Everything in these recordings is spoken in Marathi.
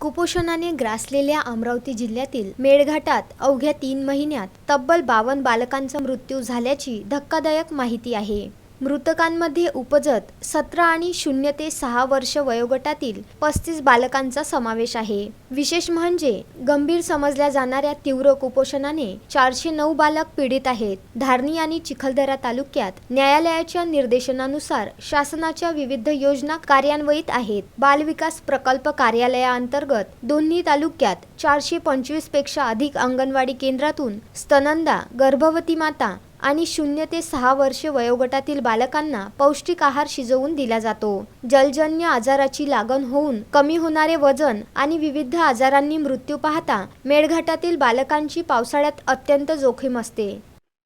कुपोषणाने ग्रासलेल्या अमरावती जिल्ह्यातील मेळघाटात अवघ्या तीन महिन्यात तब्बल बावन्न बालकांचा मृत्यू झाल्याची धक्कादायक माहिती आहे. मृतकांमध्ये उपजत सतरा आणि शून्य ते सहा वर्ष वयोगटातील पस्तीस बालकांचा समावेश आहे. विशेष म्हणजे गंभीर समजल्या जाणाऱ्या तीव्र कुपोषणाने चारशे नऊ बालक पीडित आहेत. धारणी आणि चिखलदरा तालुक्यात न्यायालयाच्या निर्देशनानुसार शासनाच्या विविध योजना कार्यान्वयित आहेत. बालविकास प्रकल्प कार्यालयाअंतर्गत दोन्ही तालुक्यात चारशे पंचवीसपेक्षा अधिक अंगणवाडी केंद्रातून स्तनंदा गर्भवती माता आणि शून्य ते सहा वर्ष वयोगटातील बालकांना पौष्टिक आहार शिजवून दिला जातो. जलजन्य आजाराची लागण होऊन कमी होणारे वजन आणि विविध आजारांनी मृत्यू पाहता मेळघाटातील बालकांची पावसाळ्यात अत्यंत जोखीम असते.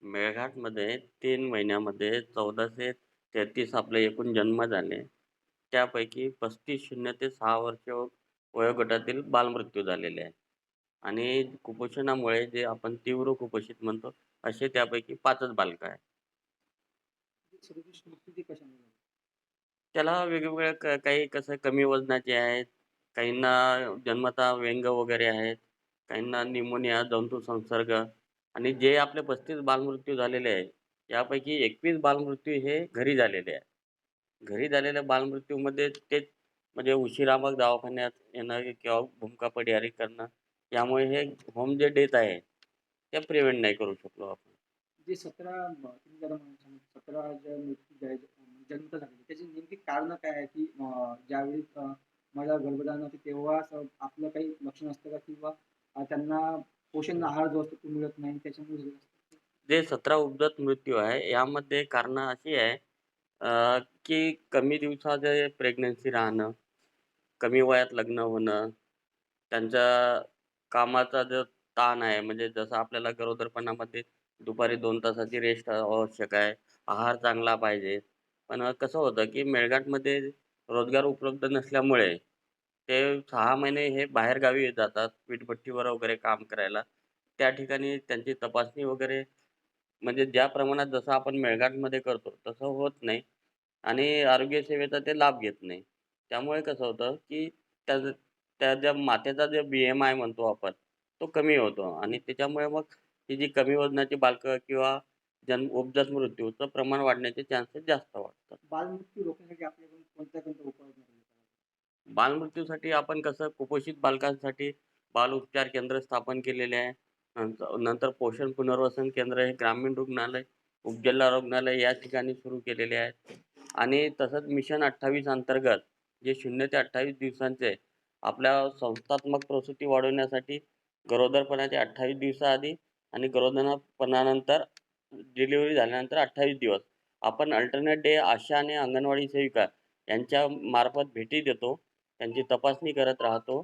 मेळघाटमध्ये तीन महिन्यामध्ये चौदाशे तेहतीस आपले एकूण जन्म झाले. त्यापैकी पस्तीस शून्य ते सहा वर्ष वयोगटातील बालमृत्यू झालेले आहे. आणि कुपोषणामुळे जे आपण तीव्र कुपोषित म्हणतो असे त्यापैकी पाचच बालकं आहेत. त्याला वेगवेगळ्या काही कसं कमी वजनाचे आहेत काहींना जन्मता व्यंग वगैरे आहेत काहींना निमोनिया जंतू संसर्ग आणि जे आपले पस्तीस बालमृत्यू झालेले आहे यापैकी एकवीस बालमृत्यू हे घरी झालेले आहे घरी झालेल्या बालमृत्यूमध्ये तेच म्हणजे उशिरा मग दवाखान्यात येणं किंवा भूमिका परिहारी करणं यामुळे हे होम जे डेथ आहे ते प्रिव्हेंट नाही करू शकलो आपण जे सतरा जरा सतरा ज्या मृत्यू जन्मता झालेले त्याची नेमकी कारण काय आहे की ज्यावेळी मला गर्भधारण होते तेव्हा आपलं काही लक्षण असतं का किंवा त्यांना पोषण आहार जो असतो तो मिळत नाही त्याच्यामुळे झालं? जे सतरा उपजत मृत्यू आहे यामध्ये कारणं अशी आहे की कमी दिवसाचे प्रेग्नन्सी राहणं कमी वयात लग्न होणं त्यांच्या कामाचा जो ताण आहे. म्हणजे जसं आपल्याला गरोदरपणामध्ये दुपारी दोन तासाची रेस्ट आवश्यक आहे. आहार चांगला पाहिजे. पण कसं होतं की मेळघाटमध्ये रोजगार उपलब्ध नसल्यामुळे ते सहा महिने हे बाहेरगावी जातात वीटभट्टीवर वगैरे काम करायला. त्या ठिकाणी त्यांची तपासणी वगैरे म्हणजे ज्या प्रमाणात जसं आपण मेळघाटमध्ये करतो तसं होत नाही आणि आरोग्य सेवेचा ते लाभ घेत नाही. त्यामुळे कसं होतं की त्या त्या ज्या मातेचा जे बी एम आय म्हणतो आपण तो कमी होतो. आणि त्याच्यामुळे मग ही जी कमी वजनाची बालकं किंवा जन्म उपजत मृत्यूचं प्रमाण वाढण्याचे चान्सेस जास्त वाढतात. बालमृत्यू रोखण्यासाठी आपल्याकडून कोणत्या कोणत्या? बालमृत्यूसाठी आपण कसं कुपोषित बालकांसाठी बाल उपचार केंद्र स्थापन केलेले आहे. नंतर नंतर पोषण पुनर्वसन केंद्र हे ग्रामीण रुग्णालय उपजिल्हा रुग्णालय या ठिकाणी सुरू केलेले आहेत. आणि तसंच मिशन अठ्ठावीस अंतर्गत जे शून्य ते अठ्ठावीस दिवसांचे आपल्या संस्थात्मक प्रसूती वाढवण्यासाठी गरोदरपणाच्या अठ्ठावीस दिवसाआधी आणि गरोदरपणानंतर डिलिव्हरी झाल्यानंतर अठ्ठावीस दिवस. आपण अल्टरनेट डे आशा आणि अंगणवाडी सेविका यांच्या मार्फत भेटी देतो त्यांची तपासणी करत राहतो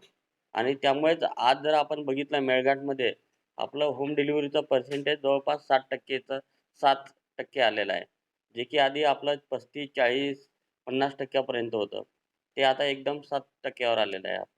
आणि त्यामुळेच आज जर आपण बघितलं मेळघाटमध्ये आपलं होम डिलिव्हरीचं पर्सेंटेज जवळपास साठ टक्केचं सात टक्के आलेलं आहे. जे की आधी आपलं पस्तीस चाळीस पन्नास टक्क्यापर्यंत होतं. ते आता एकदम सात टक्क्यावर आलेलं आहे. आपलं